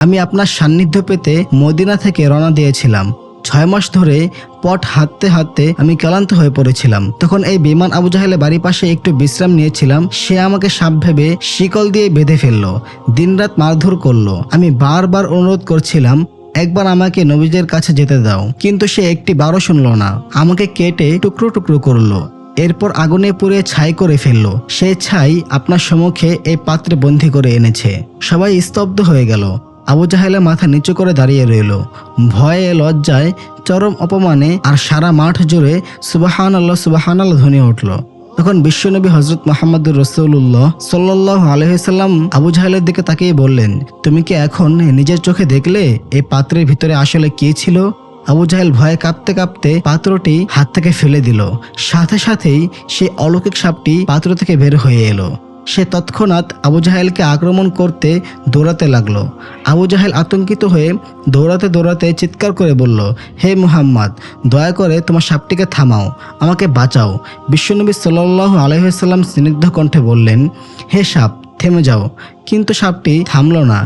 আমি আপনার সান্নিধ্য পেতে মদিনা থেকে রওনা দিয়েছিলাম। ছয় মাস ধরে পট হাঁটতে হাঁটতে আমি ক্লান্ত হয়ে পড়েছিলাম। তখন এই বিমান আবু জাহেলের বাড়ির পাশে একটু বিশ্রাম নিয়েছিলাম। সে আমাকে সাপ ভেবে শিকল দিয়ে বেঁধে ফেলল, দিনরাত মারধর করল। আমি বারবার অনুরোধ করছিলাম, একবার আমাকে নবীজের কাছে যেতে দাও। কিন্তু সে একটি বারও শুনলো না। আমাকে কেটে টুকরো টুকরো করল। এরপর আগুনে পুড়ে ছাই করে ফেলল। সেই ছাই আপনার সম্মুখে এই পাত্রে বন্দি করে এনেছে। সবাই স্তব্ধ হয়ে গেল। আবু জাহেলের মাথা নিচু করে দাঁড়িয়ে রইল। ভয়ে, লজ্জায়, চরম অপমানে আর সারা মাঠ জুড়ে সুবাহান আল্লাহ সুবাহান আল্লাহ ধ্বনি উঠল। তখন বিশ্বনবী হজরত মোহাম্মদুর রসৌল্লাহ সাল্লাহ আলহিসাল্লাম আবু জাহেলের দিকে তাকিয়ে বললেন, তুমি কি এখন নিজের চোখে দেখলে এই পাত্রের ভিতরে আসলে কি ছিল? আবু জাহেল ভয়ে কাঁপতে কাঁপতে পাত্রটি হাত থেকে ফেলে দিল। সাথে সাথেই সে অলৌকিক সাপটি পাত্র থেকে বের হয়ে এলো। সে তৎক্ষণাৎ আবু জাহেলকে আক্রমণ করতে দৌড়াতে লাগল। আবু জাহেল আতঙ্কিত হয়ে দৌড়াতে দৌড়াতে চিৎকার করে বলল, হে মুহাম্মদ, দয়া করে তোমার সাপটিকে থামাও, আমাকে বাঁচাও। বিশ্বনবী সাল্লাহ আলহিহাল্লাম স্নিগ্ধ কণ্ঠে বললেন, হে সাপ, থেমে যাও। কিন্তু সাপটি থামল না।